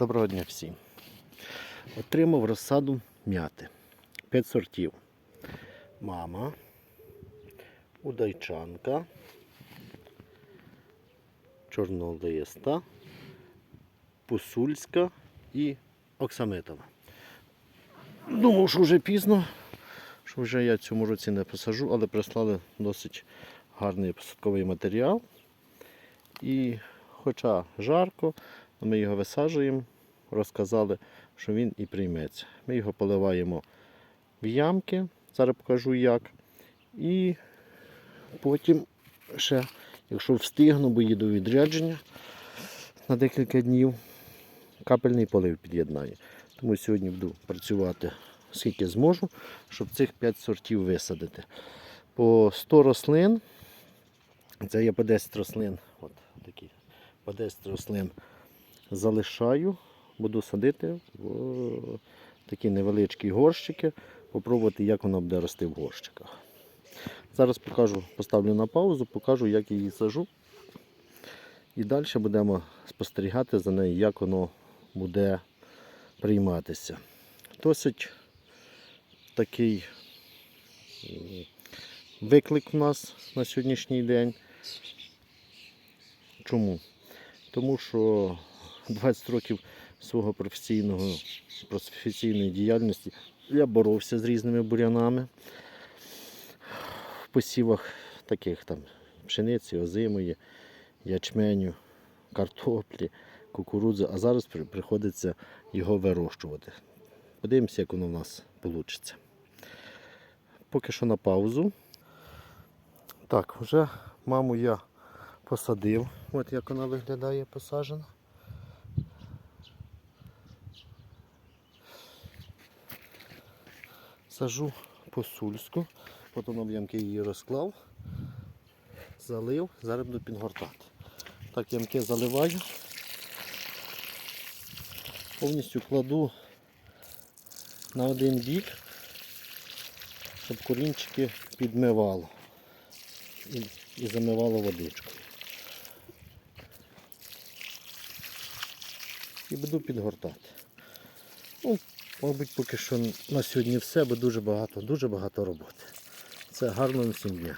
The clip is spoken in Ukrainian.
Доброго дня всім. Отримав розсаду м'яти. П'ять сортів. Мама, удайчанка, чорнолиста, пусульська і оксамитова. Думав, що вже пізно, що вже я цьому році не посажу, але прислали досить гарний посадковий матеріал. І хоча жарко, ми його висаджуємо, розказали, що він і прийметься. Ми його поливаємо в ямки, зараз покажу як. І потім ще, якщо встигну, бо їду відрядження на декілька днів, капельний полив під'єднаю. Тому сьогодні буду працювати скільки зможу, щоб цих 5 сортів висадити. По 100 рослин, це є по 10 рослин, от такі, по 10 рослин залишаю, буду садити в такі невеличкі горщики, попробувати, як вона буде рости в горщиках. Зараз покажу, поставлю на паузу, покажу, як її сажу. І далі будемо спостерігати за нею, як воно буде прийматися. Досить такий виклик в нас на сьогоднішній день. Чому? Тому що 20 років свого професійного професійної діяльності я боровся з різними бурянами в посівах таких там пшениці, озимої, ячменю, картоплі, кукурудзи, а зараз при- приходиться його вирощувати. Подивимося, як воно в нас вийде. Поки що на паузу. Так, вже маму я посадив. От як вона виглядає посаджена. Сажу посульську, потім в ямки її розклав, залив, зараз буду підгортати. Так, ямки заливаю. Повністю кладу на один бік, щоб корінчики підмивало і, і замивало водичкою. І буду підгортати. Ну, мабуть, поки що на сьогодні все, бо дуже багато, дуже багато роботи. Це гарно всім дня.